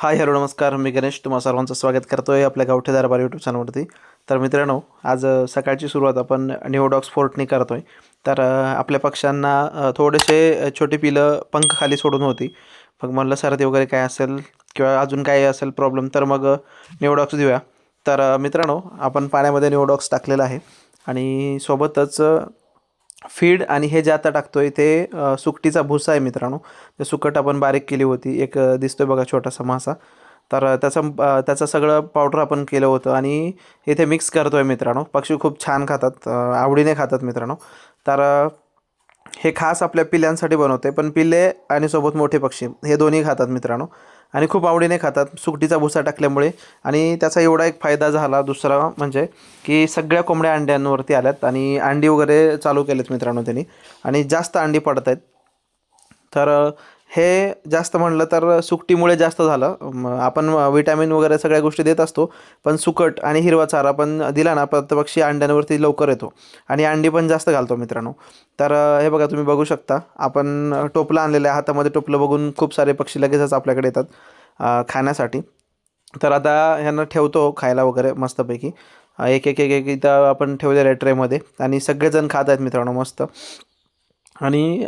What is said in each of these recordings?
Hi hello नमस्कार. मी गणेश. तुम्हा सर्वांचं स्वागत करतो आहे आपल्या गावठे दरबार यूट्यूब चॅनलवरती तर मित्रांनो आज सकाळची सुरुवात आपण न्यू फोर्टनी करतो आहे तर आपल्या पक्ष्यांना थोडेसे छोटी पिलं पंख खाली सोडून होती. मग म्हणलं सर्दी वगैरे काय असेल किंवा अजून काय असेल प्रॉब्लेम तर मग निओडॉक्स देऊया. तर मित्रांनो आपण पाण्यामध्ये निओडॉक्स टाकलेला आहे. आणि सोबतच फीड आणि हे जे आता टाकतो आहे ते सुकटीचा भुसा आहे मित्रांनो. ते सुकट आपण बारीक केली होती. एक दिसतोय बघा छोटासा मासा. तर त्याचा त्याचं सगळं पावडर आपण केलं होतं आणि इथे मिक्स करतो आहे मित्रांनो. पक्षी खूप छान खातात आवडीने खातात मित्रांनो. तर हे खास आपल्या पिल्यांसाठी बनवते पण पिल्ले आणि सोबत मोठे पक्षी हे दोन्ही खातात मित्रांनो. आणि खूप आवडीने खातात. सुकटीचा भुसा टाकल्यामुळे. आणि त्याचा एवढा एक फायदा झाला दुसरा म्हणजे की सगळ्या कोंबड्या अंड्यांवरती आल्यात आणि अंडी वगैरे चालू केलेत मित्रांनो त्यांनी. आणि जास्त अंडी पडत आहेत तर हे जास्त म्हणलं तर सुकटीमुळे जास्त झालं. आपण विटॅमिन वगैरे सगळ्या गोष्टी देत असतो पण सुकट आणि हिरवा चारा पण दिला ना तर पक्षी अंड्यांवरती लवकर येतो. आणि अंडी पण जास्त घालतो मित्रांनो. तर हे बघा तुम्ही बघू शकता. आपण टोपलं आणलेलं आहे हातामध्ये टोपलं बघून खूप सारे पक्षी लगेचच आपल्याकडे येतात खाण्यासाठी. तर आता ह्यांना ठेवतो खायला वगैरे मस्तपैकी. एक एक एक एक इथं आपण ठेवलेलं आहे ट्रेमध्ये. आणि सगळेजण खात आहेत मित्रांनो मस्त. आणि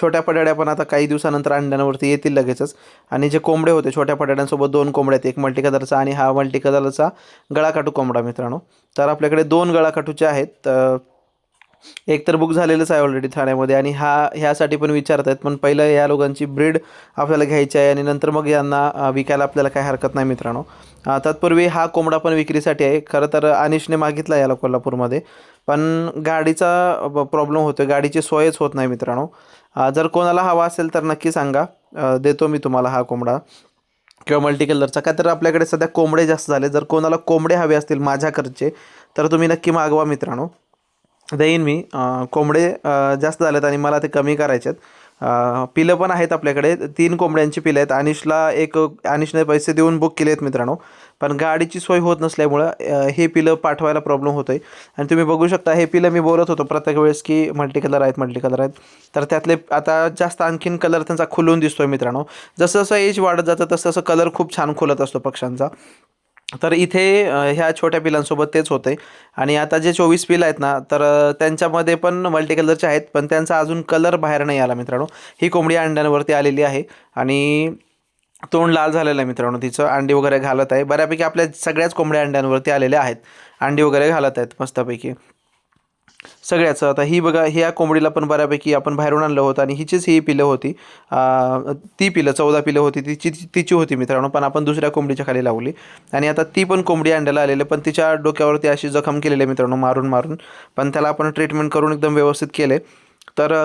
छोट्या पडाड्या पण आता काही दिवसानंतर अंड्यांवरती येतील लगेचच. आणि जे कोंबडे होते छोट्या पडाड्यांसोबत दोन कोंबड्या आहेत. एक मल्टी कलरचा आणि हा मल्टी कलरचा गळाकाटू कोंबडा मित्रांनो. तर आपल्याकडे दोन गळाकाटूचे आहेत. एक तर बुक झालेलंच आहे ऑलरेडी ठाण्यामध्ये आणि हा ह्यासाठी पण विचारत आहेत पण पहिलं या लोकांची ब्रीड आपल्याला घ्यायची आहे आणि नंतर मग यांना विकायला आपल्याला काही हरकत नाही मित्रांनो. तत्पूर्वी हा कोंबडा पण विक्रीसाठी आहे. खरं तर अनिशने मागितला याला कोल्हापूरमध्ये पण गाडीचा प्रॉब्लेम होतो गाडीची सोयच होत नाही मित्रांनो. जर कोणाला हवा असेल तर नक्की सांगा. देतो मी तुम्हाला हा कोंबडा. किंवा मल्टी कलरचा काय तर आपल्याकडे सध्या कोंबडे जास्त झाले. जर कोणाला कोंबडे हवे असतील माझ्याकडचे तर तुम्ही नक्की मागवा मित्रांनो. देईन मी. कोंबडे जास्त झालेत आणि मला ते कमी करायचे आहेत. पिलं पण आहेत आपल्याकडे. तीन कोंबड्यांची पिलं आहेत. अनिशला एक अनिशने पैसे देऊन बुक केले आहेत मित्रांनो. पण गाडीची सोय होत नसल्यामुळं हे पिलं पाठवायला प्रॉब्लेम होतो आहे आणि तुम्ही बघू शकता हे पिलं मी बोलत होतो प्रत्येक वेळेस की मल्टी कलर आहेत मल्टी कलर आहेत. तर त्यातले आता जास्त आणखीन कलर त्यांचा खुलून दिसतो आहे मित्रांनो. जसं जसं एज वाढत जातं तसं तसं कलर खूप छान खुलत असतो पक्ष्यांचा. तर इथे ह्या छोट्या पिलांसोबत तेच होते आणि आता जे चोवीस पिलं आहेत ना तर त्यांच्यामध्ये पण मल्टी कलरचे आहेत पण त्यांचा अजून कलर बाहेर नाही आला मित्रांनो. ही कोंबडी अंड्यांवरती आलेली आहे आणि तोंड लाल झालेलं आहे मित्रांनो तिचं. अंडी वगैरे घालत आहे. बऱ्यापैकी आपल्या सगळ्याच कोंबड्या अंड्यांवरती आलेल्या आहेत. अंडी वगैरे घालत आहेत मस्तपैकी. सगळ्याचं. आता ही बघा ह्या कोंबडीला पण बऱ्यापैकी आपण बाहेरून आणलं होतं आणि हिचीच ही पिलं होती. ती पिलं चौदा पिलं होती तिची तिची होती मित्रांनो पण आपण दुसऱ्या कोंबडीच्या खाली लावली. आणि आता ती पण कोंबडी अंड्याला आलेली पण तिच्या डोक्यावरती अशी जखम केलेली आहे मित्रांनो मारून मारून. पण त्याला आपण ट्रीटमेंट करून एकदम व्यवस्थित केले तर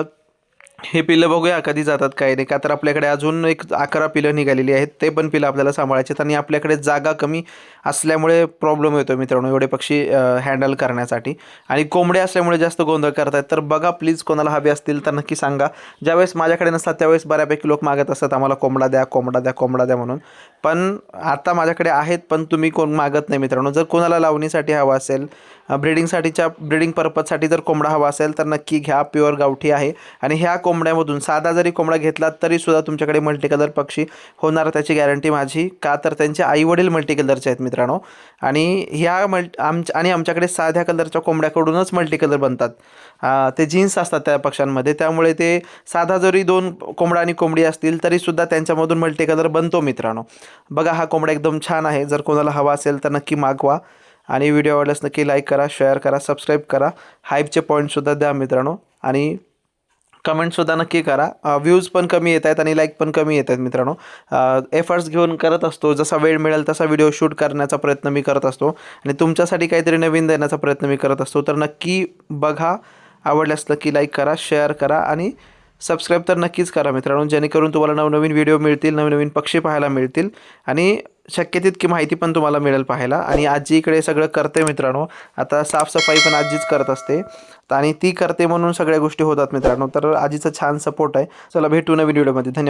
हे पिलं बघूया कधी जातात काय नाही. का तर आपल्याकडे अजून एक अकरा पिलं निघालेली आहेत ते पण पिलं आपल्याला सांभाळायचे आहेत आणि आपल्याकडे जागा कमी असल्यामुळे प्रॉब्लेम येतो मित्रांनो एवढे पक्षी हँडल करण्यासाठी. आणि कोंबडे असल्यामुळे जास्त गोंधळ करतात तर बघा प्लीज कोणाला हवे असतील तर नक्की सांगा. ज्यावेळेस माझ्याकडे नसतात त्यावेळेस बऱ्यापैकी लोक मागत असतात आम्हाला कोंबडा द्या कोंबडा द्या कोंबडा द्या म्हणून. पण आता माझ्याकडे आहेत पण तुम्ही कोण मागत नाही मित्रांनो. जर कोणाला लावणीसाठी हवा असेल ब्रिडिंगसाठीच्या ब्रिडिंग पर्पजसाठी जर कोंबडा हवा असेल तर नक्की घ्या. प्युअर गावठी आहे. आणि ह्या कोंबड्यामधून. साधा जरी कोंबडा घेतला तरी सुद्धा तुमच्याकडे मल्टी कलर पक्षी होणार त्याची गॅरंटी माझी. का तर त्यांचे आईवडील मल्टी कलरचे आहेत मित्रांनो. आणि ह्या मल्ट आमच्या आणि आमच्याकडे साध्या कलरच्या कोंबड्याकडूनच मल्टी कलर बनतात ते जीन्स असतात त्या पक्ष्यांमध्ये. त्यामुळे ते साधा जरी दोन कोंबडा आणि कोंबडी असतील तरीसुद्धा त्यांच्यामधून मल्टी कलर बनतो मित्रांनो. बघा हा कोंबडा एकदम छान आहे. जर कोणाला हवा असेल तर नक्की मागवा. आणि व्हिडिओ आवडल्यास नक्की लाईक करा शेअर करा सबस्क्राईब करा. हाईपचे पॉईंटसुद्धा द्या मित्रांनो. आणि कमेंटसुद्धा नक्की करा. व्ह्यूज पण कमी येत आहेत आणि लाईक पण कमी येत आहेत मित्रांनो. एफर्ट्स घेऊन करत असतो. जसा वेळ मिळेल तसा व्हिडिओ शूट करण्याचा प्रयत्न मी करत असतो. आणि तुमच्यासाठी काहीतरी नवीन देण्याचा प्रयत्न मी करत असतो. तर नक्की बघा. आवडल्यास नक्की लाईक करा शेअर करा आणि सबस्क्राईब तर नक्कीच करा मित्रांनो. जेणेकरून तुम्हाला नवनवीन व्हिडिओ मिळतील नवनवीन पक्षी पाहायला मिळतील. आणि शक्य तितकी माहिती पण तुम्हाला मिळेल पाहायला. आणि आजी इकडे सगळं करते मित्रांनो. आता साफसफाई पण आजीच करत असते. आणि ती करते म्हणून सगळ्या गोष्टी होतात मित्रांनो. तर आजीचा छान सपोर्ट आहे. चला भेटू नवीन व्हिडिओमध्ये धन्यवाद.